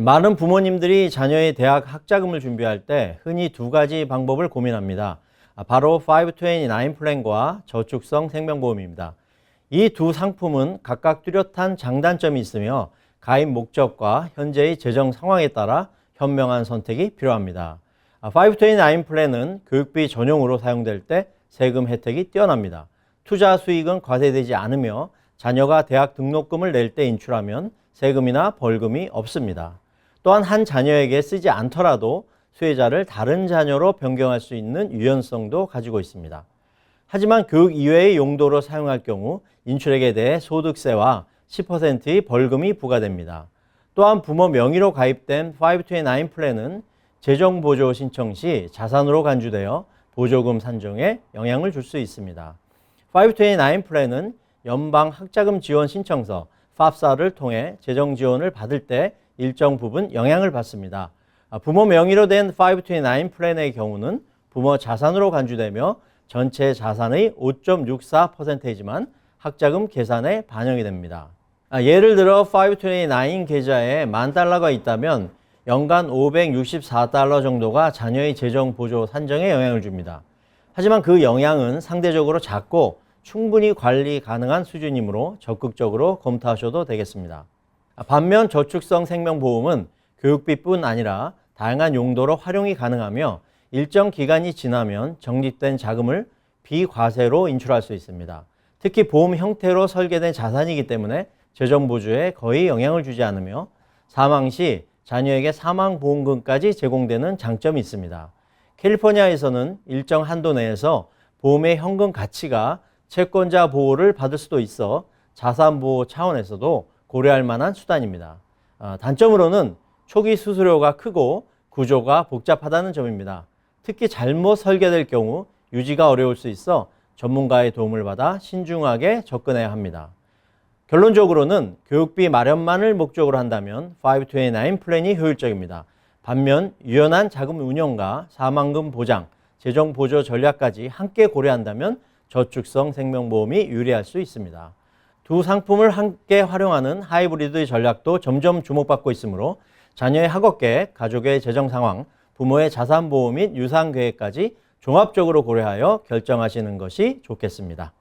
많은 부모님들이 자녀의 대학 학자금을 준비할 때 흔히 두 가지 방법을 고민합니다. 아, 바로 529 플랜과 저축성 생명보험입니다. 이 두 상품은 각각 뚜렷한 장단점이 있으며 가입 목적과 현재의 재정 상황에 따라 현명한 선택이 필요합니다. 529 플랜은 교육비 전용으로 사용될 때 세금 혜택이 뛰어납니다. 투자 수익은 과세되지 않으며 자녀가 대학 등록금을 낼 때 인출하면 세금이나 벌금이 없습니다. 또한 한 자녀에게 쓰지 않더라도 수혜자를 다른 자녀로 변경할 수 있는 유연성도 가지고 있습니다. 하지만 교육 이외의 용도로 사용할 경우 인출액에 대해 소득세와 10%의 벌금이 부과됩니다. 또한 부모 명의로 가입된 529 플랜은 재정 보조 신청 시 자산으로 간주되어 보조금 산정에 영향을 줄 수 있습니다. 529 플랜은 연방 학자금 지원 신청서 FAFSA를 통해 재정 지원을 받을 때 일정 부분 영향을 받습니다. 아, 부모 명의로 된 529 플랜의 경우는 부모 자산으로 간주되며 전체 자산의 5.64%이지만 학자금 계산에 반영이 됩니다. 아, 예를 들어 529 계좌에 만 달러가 있다면 연간 564달러 정도가 자녀의 재정 보조 산정에 영향을 줍니다. 하지만 그 영향은 상대적으로 작고 충분히 관리 가능한 수준이므로 적극적으로 검토하셔도 되겠습니다. 아, 반면 저축성 생명보험은 교육비뿐 아니라 다양한 용도로 활용이 가능하며 일정 기간이 지나면 적립된 자금을 비과세로 인출할 수 있습니다. 특히 보험 형태로 설계된 자산이기 때문에 재정 보조에 거의 영향을 주지 않으며 사망 시 자녀에게 사망 보험금까지 제공되는 장점이 있습니다. 캘리포니아에서는 일정 한도 내에서 보험의 현금 가치가 채권자 보호를 받을 수도 있어 자산 보호 차원에서도 고려할 만한 수단입니다. 아, 단점으로는 초기 수수료가 크고 구조가 복잡하다는 점입니다. 특히 잘못 설계될 경우 유지가 어려울 수 있어 전문가의 도움을 받아 신중하게 접근해야 합니다. 결론적으로는 교육비 마련만을 목적으로 한다면 529 플랜이 효율적입니다. 반면 유연한 자금 운용과 사망금 보장, 재정 보조 전략까지 함께 고려한다면 저축성 생명보험이 유리할 수 있습니다. 두 상품을 함께 활용하는 하이브리드 전략도 점점 주목받고 있으므로 자녀의 학업 계획, 가족의 재정 상황, 부모의 자산 보호 및 유산 계획까지 종합적으로 고려하여 결정하시는 것이 좋겠습니다.